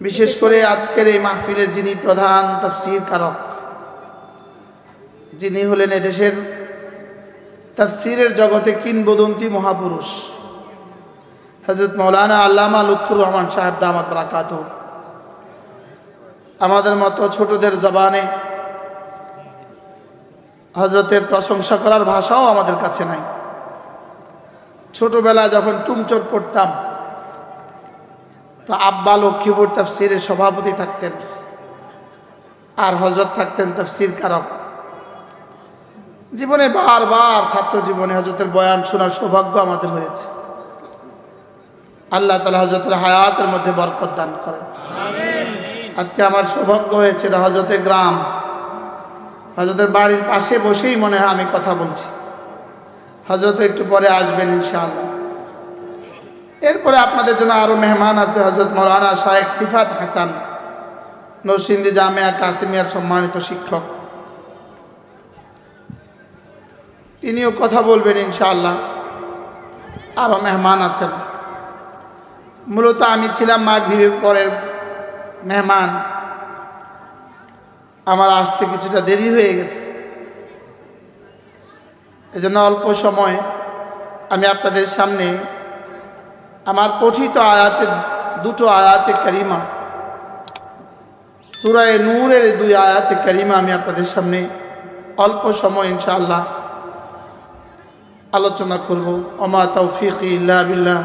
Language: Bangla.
বিশেষ করে আজকের এই মাহফিলের যিনি প্রধান তফসির কারক, যিনি হলেন এদেশের তফসিরের জগতে কিংবদন্তি মহাপুরুষ হজরত মৌলানা আল্লামা লুৎফুর রহমান সাহেব, দামাত বারাকাত আমাদের মতো ছোটদের জবানে হজরতের প্রশংসা করার ভাষাও আমাদের কাছে নাই। ছোটবেলায় যখন টুমচোর পড়তাম তো আব্বা লক্ষ্মীপুর তফসিরের সভাপতি থাকতেন। আর হজরত থাকতেন তফসির কারক। জীবনে বারবার ছাত্র জীবনে হজরতের বয়ান শোনার সৌভাগ্য আমাদের হয়েছে। আল্লাহ তালা হজরতের হায়াতের মধ্যে বরকত দান করেন। আজকে আমার সৌভাগ্য হয়েছে হজরতের গ্রাম। হজরতের বাড়ির পাশে বসেই মনে হয় আমি কথা বলছি। হজরত একটু পরে আসবেন ইনশাআল্লাহ। এরপরে আপনাদের জন্য আরও মেহমান আছে হজরত মৌলানা শাহেখ সিফাত হাসান নরসিন্দি জামিয়া কাসিমিয়ার সম্মানিত শিক্ষক। তিনিও কথা বলবেন ইনশাআল্লাহ। আরও মেহমান আছেন। মূলত আমি ছিলাম মাগরিবের পরের মেহমান। আমার আসতে কিছুটা দেরি হয়ে গেছে। এজন্য অল্প সময় আমি আপনাদের সামনে আমার পঠিত আয়াতের দুটো আয়াতে কারিমা। সুরায় নূরের দুই আয়াতে কারিমা আমি আপনাদের সামনে অল্প সময় ইনশাআল্লাহ আলোচনা করব। অমা তৌফিক ইল্লা বিল্লাহ।